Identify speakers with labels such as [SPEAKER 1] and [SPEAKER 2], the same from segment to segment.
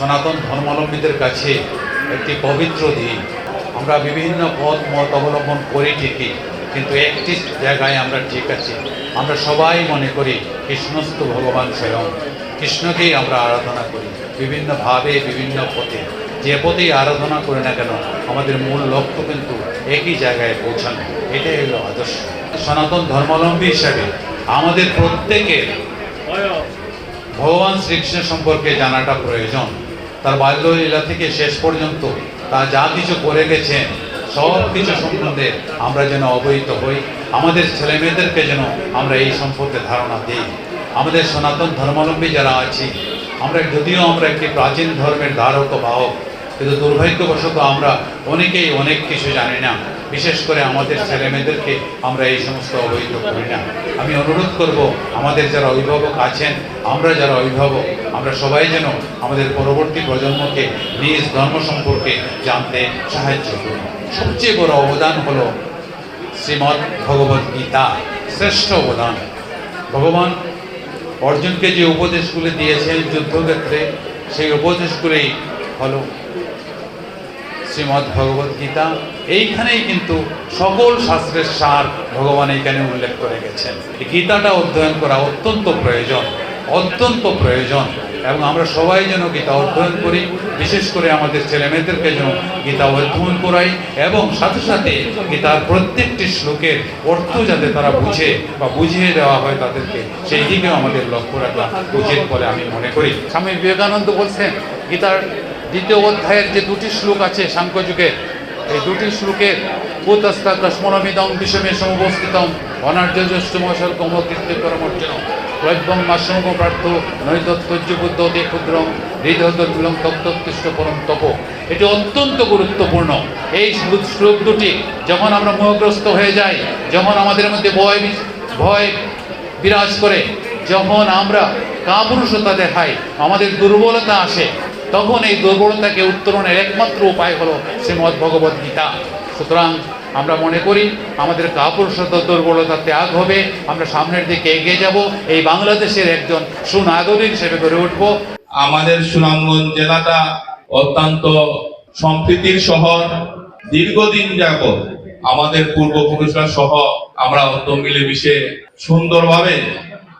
[SPEAKER 1] সনাতন ধর্মাবলম্বীদের কাছে একটি পবিত্র দিন। আমরা বিভিন্ন পথ, মত অবলম্বন করি ঠিকই, কিন্তু একটি জায়গায় আমরা ঠিক আছি। আমরা সবাই মনে করি কৃষ্ণস্থ ভগবান স্বয়ং। কৃষ্ণকেই আমরা আরাধনা করি বিভিন্নভাবে বিভিন্ন পথে। যে পথেই আরাধনা করি না কেন, আমাদের মূল লক্ষ্য কিন্তু একই জায়গায় পৌঁছানো। এটাই হলো আদর্শ। সনাতন ধর্মাবলম্বী হিসাবে আমাদের প্রত্যেকের ভগবান শ্রীকৃষ্ণ সম্পর্কে জানাটা প্রয়োজন। তার বাল্যলীলা থেকে শেষ পর্যন্ত তা যা কিছু করে গেছেন, সব কিছু সম্বন্ধে আমরা যেন অবহিত হই। আমাদের ছেলেমেয়েদেরকে যেন আমরা এই সম্পর্কে ধারণা দিই। আমাদের সনাতন ধর্মাবলম্বী যারা আছি, আমরা যদিও আমরা একটি প্রাচীন ধর্মের ধারক বাহক কিন্তু দুর্ভাগ্যবশত আমরা অনেকেই অনেক কিছু জানি না। বিশেষ করে আমাদের ছেলেমেয়েদেরকে আমরা এই সমস্ত অবহিত করি না। আমি অনুরোধ করব, আমাদের যারা অভিভাবক আছেন, আমরা যারা অভিভাবক, আমরা সবাই যেন আমাদের পরবর্তী প্রজন্মকে নিজ ধর্ম সম্পর্কে জানতে সাহায্য করি। সবচেয়ে বড় অবদান হলো শ্রীমদ্ ভগবদ্ গীতা, শ্রেষ্ঠ অবদান। ভগবান অর্জুনকে যে উপদেশগুলি দিয়েছেন যুদ্ধক্ষেত্রে, সেই উপদেশগুলি হলো শ্রীমদ্ ভগবদ্ গীতা। এইখানেই কিন্তু সকল শাস্ত্রের সার ভগবান এইখানে উল্লেখ করে গেছেন। গীতাটা অধ্যয়ন করা অত্যন্ত প্রয়োজন অত্যন্ত প্রয়োজন। এবং আমরা সবাই যেন গীতা অধ্যয়ন করি, বিশেষ করে আমাদের ছেলেমেয়েদেরকে যেন গীতা অধ্যয়ন করাই এবং সাথে সাথে গীতার প্রত্যেকটি শ্লোকের অর্থ যাতে তারা বুঝে বা বুঝিয়ে দেওয়া হয় তাদেরকে, সেই দিকেও আমাদের লক্ষ্য রাখা উচিত বলে আমি মনে করি। স্বামী বিবেকানন্দ বলছেন, গীতার দ্বিতীয় অধ্যায়ের যে দুটি শ্লোক আছে সাংখ্যযুগের এই দুটি শ্লোকের কুতস্তা কস্মরমিদং বিষমে সমবস্থিতম অনার্যজ্যেষ্ঠ মশাল কমকীর্তি পরমর্জন ক্লব্যং মাসম প্রার্থ নৈদত্তজ্য বুদ্ধতে ক্ষুদ্রম হৃদয়দুর্মিলং তত্ত্বষ্ঠ পরম তপ। এটি অত্যন্ত গুরুত্বপূর্ণ। এই শ্লোক দুটি যখন আমরা মোহগ্রস্ত হয়ে যাই, যখন আমাদের মধ্যে ভয় ভয় বিরাজ করে, যখন আমরা কাপুরুষতা দেখাই, আমাদের দুর্বলতা আসে তখন এই দুর্বলতাকে উত্তরণের একমাত্র উপায় হলো শ্রীমদ্ ভগবদ্ গীতা। সুতরাং আমরা মনে করি, আমাদের কাপুরুষতা দুর্বলতা ত্যাগ হবে, আমরা সামনের দিকে এগিয়ে যাব। এই বাংলাদেশের একজন সুনাগরিক হিসেবে গড়ে উঠবো।
[SPEAKER 2] আমাদের সুনামগঞ্জ জেলাটা অত্যন্ত সম্প্রীতির শহর। দীর্ঘদিন যাবত আমাদের পূর্বপুরুষরা সহ আমরা অত মিলেমিশে সুন্দরভাবে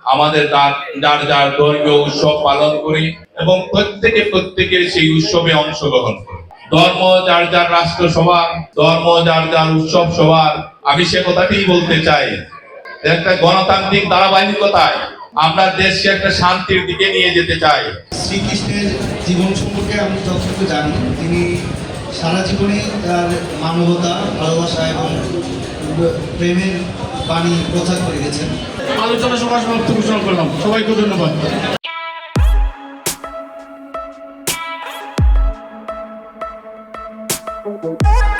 [SPEAKER 2] আমাদের যার যার যার ধর্মীয় উৎসব পালন করি এবং প্রত্যেকে প্রত্যেকের সেই উৎসবে অংশগ্রহণ করি। ধর্ম যার যার রাষ্ট্র সবার ধর্ম যার যার উৎসব সবার আমি সে কথাটিই বলতে চাই একটা গণতান্ত্রিক ধারাবাহিকতায় আমরা দেশকে একটা শান্তির দিকে নিয়ে যেতে চাই।
[SPEAKER 3] শ্রীকৃষ্ণের জীবন সম্পর্কে আমি যতটুকু জানি, তিনি সারা জীবনে তার মানবতা, ভালোবাসা এবং প্রেমের বাণী প্রচার করে গেছেন।
[SPEAKER 4] আলোচনা সভা সমাপ্ত ঘোষণা করলাম সবাইকে ধন্যবাদ Thank you.